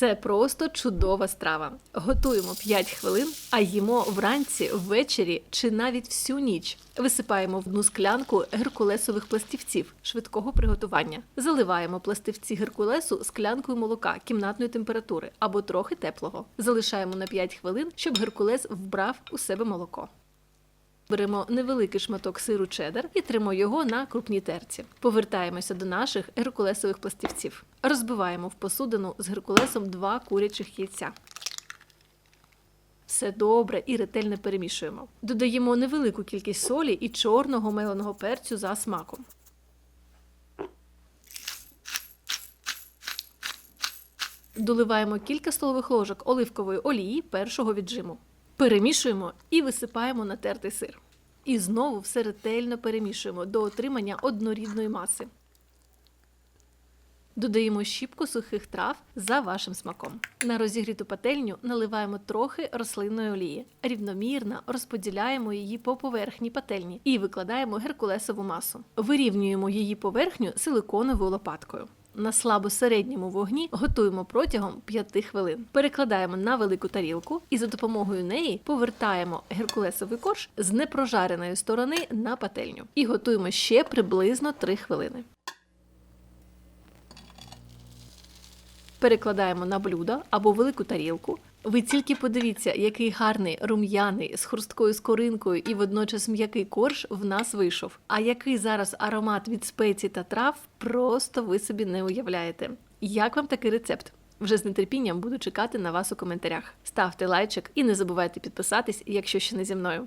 Це просто чудова страва. Готуємо 5 хвилин, а їмо вранці, ввечері чи навіть всю ніч. Висипаємо в одну склянку геркулесових пластівців швидкого приготування. Заливаємо пластивці геркулесу склянкою молока кімнатної температури або трохи теплого. Залишаємо на 5 хвилин, щоб геркулес вбрав у себе молоко. Беремо невеликий шматок сиру чеддер і тримо його на крупній терці. Повертаємося до наших геркулесових пластівців. Розбиваємо в посудину з геркулесом два курячих яйця. Все добре і ретельно перемішуємо. Додаємо невелику кількість солі і чорного меленого перцю за смаком. Доливаємо кілька столових ложок оливкової олії першого віджиму. Перемішуємо і висипаємо натертий сир. І знову все ретельно перемішуємо до отримання однорідної маси. Додаємо щіпку сухих трав за вашим смаком. На розігріту пательню наливаємо трохи рослинної олії. Рівномірно розподіляємо її по поверхні пательні і викладаємо геркулесову масу. Вирівнюємо її поверхню силиконовою лопаткою. На слабо-середньому вогні готуємо протягом 5 хвилин. Перекладаємо на велику тарілку і за допомогою неї повертаємо геркулесовий корж з непрожареної сторони на пательню. І готуємо ще приблизно 3 хвилини. Перекладаємо на блюдо або велику тарілку. Ви тільки подивіться, який гарний рум'яний з хрусткою скоринкою і водночас м'який корж в нас вийшов. А який зараз аромат від спецій та трав, просто ви собі не уявляєте. Як вам такий рецепт? Вже з нетерпінням буду чекати на вас у коментарях. Ставте лайчик і не забувайте підписатись, якщо ще не зі мною.